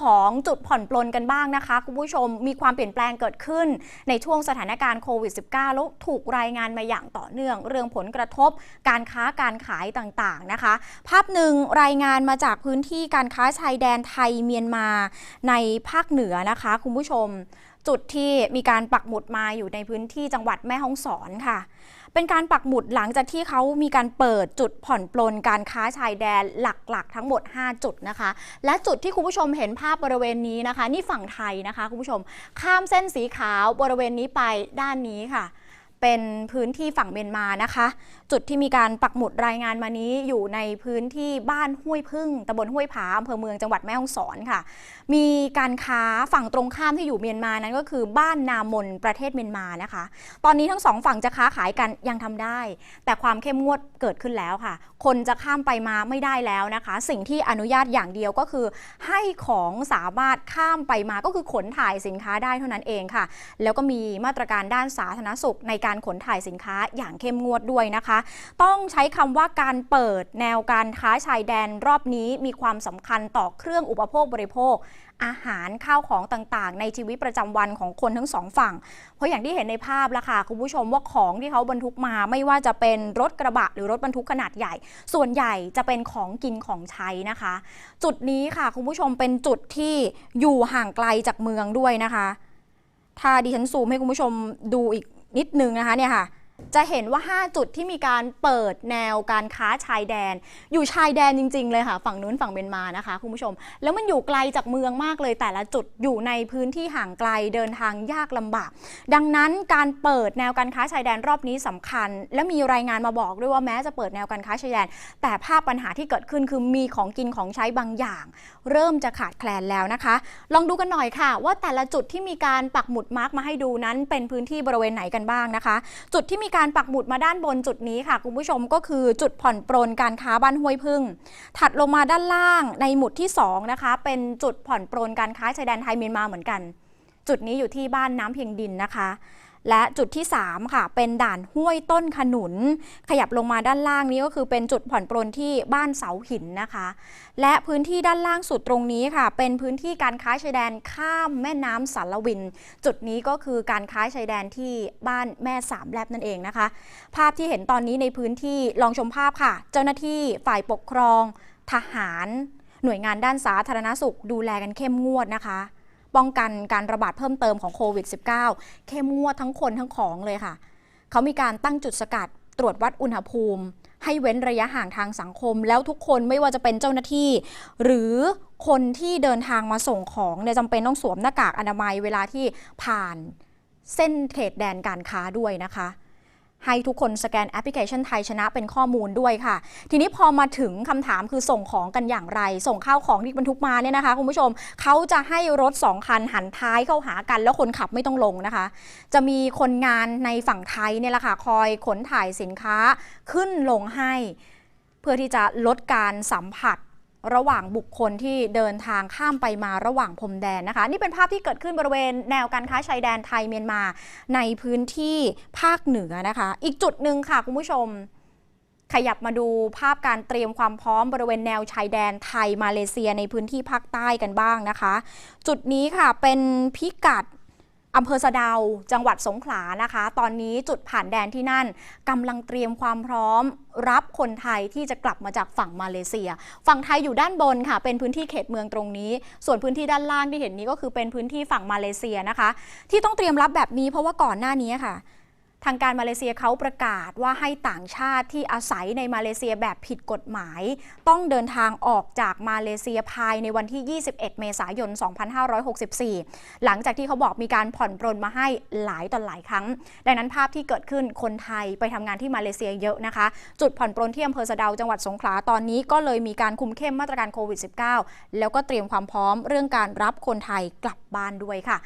ของจุดผ่อนปลนกันบ้างนะคะ คุณผู้ชมมีความเปลี่ยนแปลงเกิดขึ้น ในช่วงสถานการณ์โควิด -19 แล้วถูกรายงานมาอย่างต่อเนื่อง เรื่องผลกระทบ การค้าการขายต่างๆนะคะ ภาพหนึ่งรายงานมาจากพื้นที่การค้าชายแดนไทยเมียนมาในภาคเหนือนะคะ คุณผู้ชม จุดที่มีการปักหมุดมาอยู่ในพื้นที่จังหวัดแม่ฮ่องสอนค่ะ เป็นการปักหมุดหลังจากที่เขามีการเปิดจุดผ่อนปลนการค้าชายแดนหลักๆ ทั้งหมด 5 จุดนะคะ และจุดที่คุณผู้ชมเห็นภาพบริเวณนี้นะคะ นี่ฝั่งไทยนะคะคุณผู้ชม ข้ามเส้นสีขาวบริเวณนี้ไปด้านนี้ค่ะ เป็นพื้นที่ฝั่งเมียนมานะคะ จุดที่มีการปักหมุดรายงานมานี้อยู่ในพื้นที่บ้านห้วยพึ่งตำบลห้วยผาอำเภอเมืองจังหวัดแม่ฮ่องสอนค่ะ มีการค้าฝั่งตรงข้ามที่อยู่เมียนมานั้นก็คือบ้านนามนประเทศเมียนมานะคะ ตอนนี้ทั้งสองฝั่งจะค้าขายกันยังทำได้ แต่ความเข้มงวดเกิดขึ้นแล้วค่ะ คนจะข้ามไปมาไม่ได้แล้วนะคะ สิ่งที่อนุญาตอย่างเดียวก็คือ ให้ของสามารถข้ามไปมาก็คือขนถ่ายสินค้าได้เท่านั้นเองค่ะ แล้วก็มีมาตรการด้านสาธารณสุขในการขนถ่ายสินค้าอย่างเข้มงวดด้วยนะคะ ต้องใช้คำว่าการเปิดแนวการค้าชายแดนรอบนี้มีความสำคัญต่อเครื่องอุปโภคบริโภค อาหารข้าวของต่างๆ ในชีวิตประจำวันของคนทั้งสองฝั่ง เพราะอย่างที่เห็นในภาพละค่ะคุณผู้ชมว่าของที่เขาบรรทุกมาไม่ว่าจะเป็นรถกระบะหรือรถบรรทุกขนาดใหญ่ ส่วนใหญ่จะเป็นของกินของใช้นะคะ จุดนี้ค่ะคุณผู้ชมเป็นจุดที่อยู่ห่างไกลจากเมืองด้วยนะคะ ถ้าดิฉันซูมให้คุณผู้ชมดูอีก นิดนึงนะคะเนี่ยค่ะ จะเห็นว่า 5 จุดที่มีการเปิดแนวการค้าชายแดน อยู่ชายแดนจริง ๆ เลยค่ะ ฝั่งนู้นฝั่งเมียนมานะคะคุณผู้ชม แล้วมันอยู่ไกลจากเมืองมากเลย แต่ละจุดอยู่ในพื้นที่ห่างไกลเดินทางยากลำบาก ดังนั้นการเปิดแนวการค้าชายแดนรอบนี้สำคัญ และมีรายงานมาบอกด้วยว่าแม้จะเปิดแนวการค้าชายแดน แต่ภาพปัญหาที่เกิดขึ้นคือมีของกินของใช้บางอย่าง เริ่มจะขาดแคลนแล้วนะคะ ลองดูกันหน่อยค่ะ ว่าแต่ละจุดที่มีการปักหมุดมาร์กมาให้ดูนั้นเป็นพื้นที่บริเวณไหนกันบ้างนะคะ จุดที่มีการการปักหมุดมาด้านบนจุดนี้ค่ะ คุณผู้ชมก็คือจุดผ่อนปรนการค้าบ้านห้วยพึ่ง ถัดลงมาด้านล่างในหมุดที่สองนะคะ เป็นจุดผ่อนปรนการค้าชายแดนไทยเมียนมาเหมือนกัน จุดนี้อยู่ที่บ้านน้ำเพียงดินนะคะ และจุดที่ 3 ค่ะ เป็นด่านห้วยต้นขนุน ขยับลงมาด้านล่างนี้ก็คือเป็นจุดผ่อนปรนที่บ้านเสาหินนะคะ และพื้นที่ด้านล่างสุดตรงนี้ค่ะ เป็นพื้นที่การค้าชายแดนข้ามแม่น้ำสารวิน จุดนี้ก็คือการค้าชายแดนที่บ้านแม่สามแลบนั่นเองนะคะ ภาพที่เห็นตอนนี้ในพื้นที่ลองชมภาพค่ะ เจ้าหน้าที่ฝ่ายปกครอง ทหาร หน่วยงานด้านสาธารณสุข ดูแลกันเข้มงวดนะคะ ป้องกันการระบาดเพิ่มเติมของโควิด -19 เข้มงวดทั้งคนทั้งของเลยค่ะ เขามีการตั้งจุดสกัดตรวจวัดอุณหภูมิ ให้เว้นระยะห่างทางสังคม แล้วทุกคนไม่ว่าจะเป็นเจ้าหน้าที่ หรือคนที่เดินทางมาส่งของเนี่ยจำเป็นต้องสวมหน้ากากอนามัยเวลาที่ผ่านเส้นเขตแดนการค้าด้วยนะคะ ให้ทุกคนสแกนแอปพลิเคชันไทยชนะเป็นข้อมูลด้วยค่ะ ทีนี้พอมาถึงคำถามคือส่งของกันอย่างไร ส่งข้าวของที่บรรทุกมาเนี่ยนะคะคุณผู้ชมเขาจะให้รถสองคันหันท้ายเข้าหากัน แล้วคนขับไม่ต้องลงนะคะ จะมีคนงานในฝั่งไทยเนี่ยแหละค่ะคอยขนถ่ายสินค้าขึ้นลงให้ เพื่อที่จะลดการสัมผัส ระหว่างบุคคลที่เดินทางข้ามไปมาระหว่างพรมแดนนะคะ นี่เป็นภาพที่เกิดขึ้นบริเวณแนวการค้าชายแดนไทยเมียนมาในพื้นที่ภาคเหนือนะคะ อีกจุดหนึ่งค่ะคุณผู้ชม ขยับมาดูภาพการเตรียมความพร้อมบริเวณแนวชายแดนไทยมาเลเซียในพื้นที่ภาคใต้กันบ้างนะคะ จุดนี้ค่ะเป็นพิกัด อำเภอสะเดาจังหวัดสงขลานะคะ ตอนนี้จุดผ่านแดนที่นั่นกำลังเตรียมความพร้อม รับคนไทยที่จะกลับมาจากฝั่งมาเลเซีย ฝั่งไทยอยู่ด้านบนค่ะ เป็นพื้นที่เขตเมืองตรงนี้ ส่วนพื้นที่ด้านล่างที่เห็นนี้ก็คือเป็นพื้นที่ฝั่งมาเลเซียนะคะ ที่ต้องเตรียมรับแบบนี้เพราะว่าก่อนหน้านี้ค่ะ ทางการมาเลเซียเขาประกาศว่าให้ต่างชาติที่อาศัยในมาเลเซียแบบผิดกฎหมาย ต้องเดินทางออกจากมาเลเซียภายในวันที่ 21 เมษายน 2564 หลังจากที่เขาบอกมีการผ่อนปรนมาให้หลายต่อหลายครั้ง ดังนั้นภาพที่เกิดขึ้นคนไทยไปทำงานที่มาเลเซียเยอะนะคะ จุดผ่อนปรนที่อำเภอสะเดาจังหวัดสงขลาตอนนี้ก็เลยมีการคุมเข้มมาตรการโควิด -19 แล้วก็เตรียมความพร้อมเรื่องการรับคนไทยกลับบ้านด้วยค่ะ